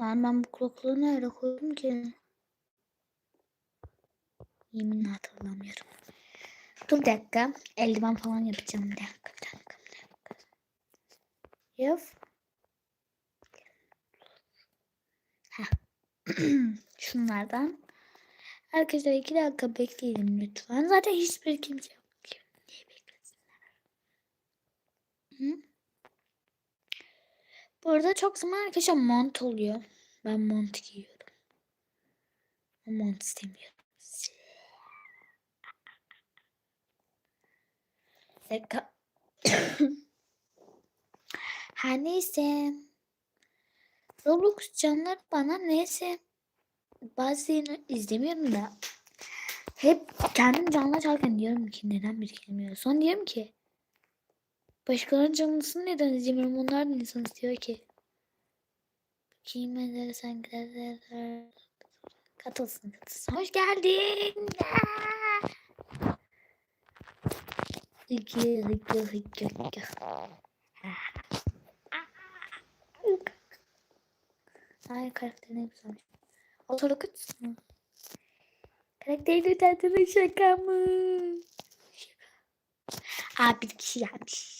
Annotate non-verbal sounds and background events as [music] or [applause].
Lan ben bu kulaklığı nerede koydum ki? Yeminle hatırlamıyorum. Dur dakika. Eldiven falan yapacağım. Bir dakika, bir dakika, bir dakika. Yap. [clears throat] Şunlardan. Arkadaşlar iki dakika bekleyelim lütfen. Zaten hiçbir kimse Bu arada çok zaman arkadaşlar mont oluyor. Ben mont giyiyorum. Mont istemiyorum. Dakika. Her [coughs] neyse. Roblox canlar bana neyse. Bazılarını izlemiyorum da. Hep kendim canlı açarken diyorum ki neden bir gelmiyor. Sonra diyorum ki başkalarının canlısını neden izlemiyorum. Onlar da insan istiyor ki. Bakayım eder sen gider. Katılsın katılsın. Hoş geldin. Hıkkı hıkkı hıkkı hıkkı. Ay karakteri ne güzelmiş. Otorokat mı? Karakteri tatlı şaka mı? Şaka. Aa bir kişi gelmiş.